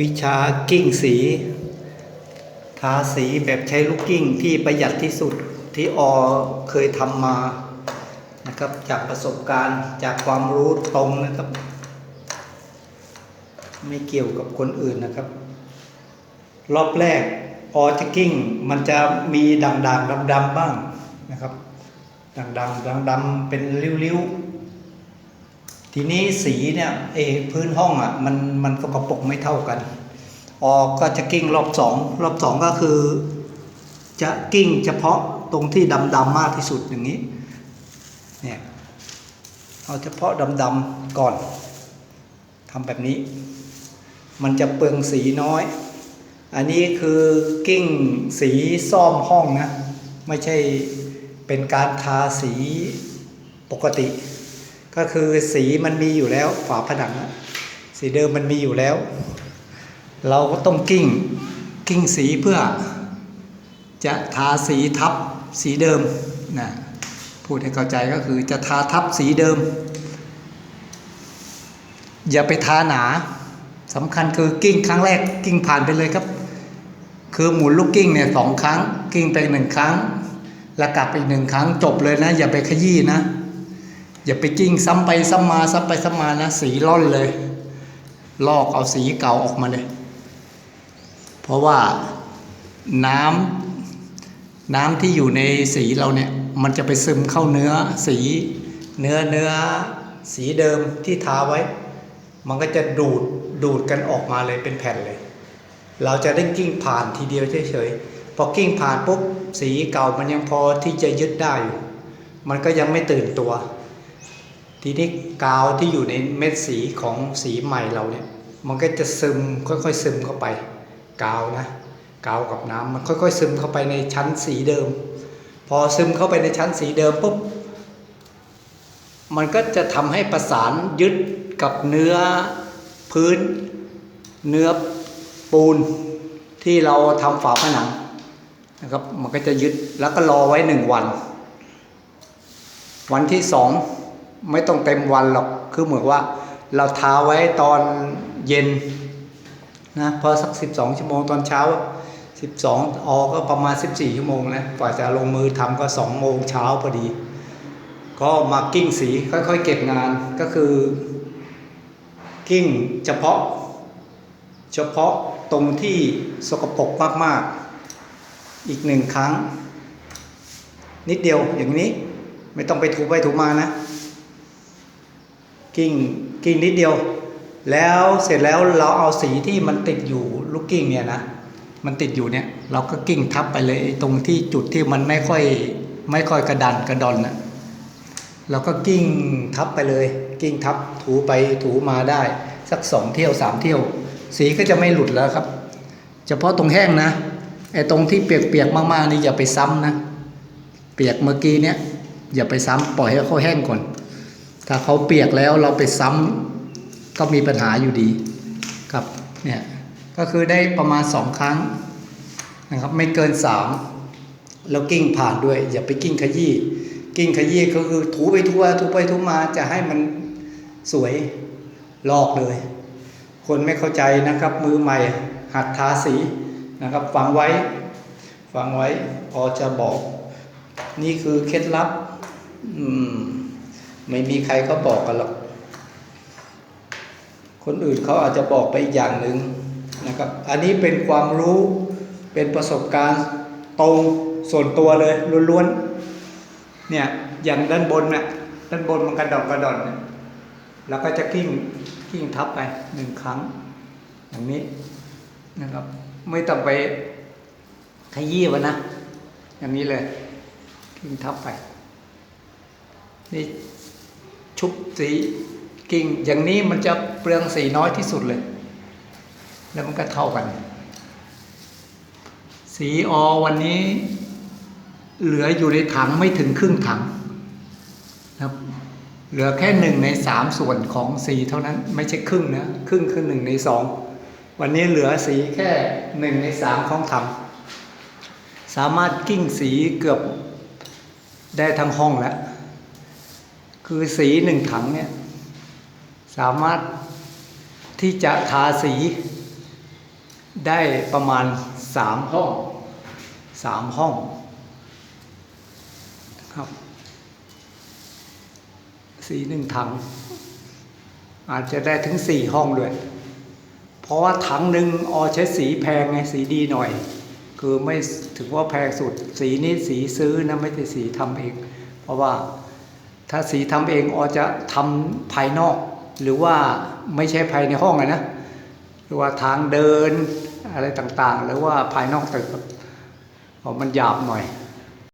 วิชากิ้งสีทาสีแบบใช้ลูกกิ้งที่ประหยัดที่สุดที่อเคยทำมานะครับจากประสบการณ์จากความรู้ตรงนะครับ ไม่เกี่ยวกับคนอื่นนะครับ รอบแรกออจะกิ้งมันจะมีด่างๆดำๆบ้างนะครับด่างๆดำๆเป็นริ้วๆ ทีนี้สีเนี่ยเอพื้นห้องอะมันมันสกปรกไม่เท่ากัน ออกก็จะกิ้งรอบสองรอบสองก็คือ จะกิ้งเฉพาะตรงที่ดำๆมากที่สุดอย่างนี้เนี่ยเอาเฉพาะดำๆก่อนทำแบบนี้ มันจะเปลืองสีน้อย อันนี้คือกิ้งสีซ่อมห้องนะ ไม่ใช่เป็นการทาสีปกติ ก็คือสีมันมีอยู่แล้ว ฝาผนัง สีเดิมมันมีอยู่แล้ว เราก็ต้องกิ้งกิ้งสีเพื่อ จะทาสีทับสีเดิมนะพูดให้เข้าใจก็คือจะทาทับสีเดิม อย่าไปทาหนาสำคัญคือกิ้งครั้งแรกกิ้งผ่านไปเลยครับ คือหมุนลูกกิ้งเนี่ยสองครั้ง กิ้งไปหนึ่งครั้ง แล้วกลับไปหนึ่งครั้งจบเลยนะ อย่าไปขยี้นะ อย่าไปกิ้งซ้ำไปซ้ำมาซ้ำไปซ้ำมานะสีร่อนเลย ลอกเอาสีเก่าออกมาเลย เพราะว่าน้ำน้ำที่อยู่ในสีเราเนี่ย มันจะไปซึมเข้าเนื้อสีเนื้อเนื้อสีเดิมที่ทาไว้ มันก็จะดูดดูดกันออกมาเลยเป็นแผ่นเลย เราจะได้กิ้งผ่านทีเดียวเฉยๆพอกิ้งผ่านปุ๊บสีเก่ามันยังพอที่จะยึดได้อยู่มันก็ยังไม่ตื่นตัว ทีนี้กาวที่อยู่ในเม็ดสีของสีใหม่เราเนี่ย มันก็จะซึมค่อยๆซึมเข้าไป กาวนะ กาวกับน้ำมันค่อยๆซึมเข้าไปในชั้นสีเดิม พอซึมเข้าไปในชั้นสีเดิมปุ๊บมันก็จะทำให้ประสานยึดกับเนื้อพื้น เนื้อปูนที่เราทำฝาผนังนะครับมันก็จะยึดแล้วก็รอไว้หนึ่งวัน วันที่สอง ไม่ต้องเต็มวันหรอก คือเหมือนว่า เราทาไว้ตอนเย็นนะพอสักสิบสองชั่วโมงตอนเช้าสิบสองออกก็ประมาณสิบสี่ชั่วโมงนะกว่าจะลงมือทำก็สองโมงเช้าพอดี ก็มากิ้งสีค่อยๆ เก็บงานก็คือ กิ้งเฉพาะ เฉพาะตรงที่สกปรกมากๆ อีกหนึ่งครั้ง นิดเดียวอย่างนี้ไม่ต้องไปถูไปถูมานะ กิ้งกิ้งนิดเดียว แล้วเสร็จแล้วเราเอาสีที่มันติดอยู่ลูกกิ้งเนี่ยนะมันติดอยู่เนี่ยเราก็กิ้งทับไปเลยตรงที่จุดที่มันไม่ค่อยไม่ค่อยกระดันกระดอนนะเราก็กิ้งทับไปเลย กิ้งทับถูไปถูมาได้ สักสองเที่ยวสามเที่ยว สีก็จะไม่หลุดแล้วครับ เฉพาะตรงแห้งนะไอ้ตรงที่เปียกๆมากๆนี่อย่าไปซ้ำนะ เปียกเมื่อกี้เนี่ยอย่าไปซ้ำปล่อยให้เขาแห้งก่อน ถ้าเขาเปียกแล้วเราไปซ้ำก็มีปัญหาอยู่ดีครับเนี่ยก็คือได้ประมาณสองครั้งนะครับไม่เกินสามแล้วกิ้งผ่านด้วย อย่าไปกิ้งขยี้กิ้งขยี้ก็คือถูไปถูมาถูไปถูมาจะให้มันสวยลอกเลย คนไม่เข้าใจนะครับมือใหม่หัดทาสีนะครับฟังไว้ฟังไว้พอจะบอก นี่คือเคล็ดลับ อืม ไม่มีใครเขาบอกกันหรอก คนอื่นเขาอาจจะบอกไปอีกอย่างหนึ่งนะครับ อันนี้เป็นความรู้เป็นประสบการณ์ตรงส่วนตัวเลยล้วนๆ เนี่ยอย่างด้านบนน่ะด้านบนมันกระดอนกระดอนเนี่ยแล้วก็จะกิ้งกิ้งทับไปหนึ่งครั้ง อย่างนี้นะครับ ไม่ต้องไปขยี้วะนะ อย่างนี้เลยกิ้งทับไป นี่ ชุบสีกิ่งอย่างนี้มันจะเปลืองสีน้อยที่สุดเลย แล้วมันก็เท่ากัน สีออวันนี้เหลืออยู่ในถังไม่ถึงครึ่งถังนะครับเหลือแค่หนึ่งในสามส่วนของสีเท่านั้นไม่ใช่ครึ่งนะครึ่งคือหนึ่งในสองวันนี้เหลือสีแค่หนึ่งในสามของถัง สามารถกิ้งสีเกือบได้ทั้งห้องแล้ว คือสีหนึ่งถังเนี่ยสามารถที่จะทาสีได้ประมาณสามห้องสามห้องครับ สีหนึ่งถัง อาจจะได้ถึงสี่ห้องด้วย เพราะว่าถังหนึ่งออใช้สีแพงไงสีดีหน่อย คือไม่ถือว่าแพงสุด สีนี้สีซื้อนะไม่ใช่สีทำเอง เพราะว่า ถ้าสีทำเองออจะทำภายนอก หรือว่าไม่ใช่ภายในห้องอะนะหรือว่าทางเดินอะไรต่างๆ หรือว่าภายนอกตึกมันหยาบหน่อย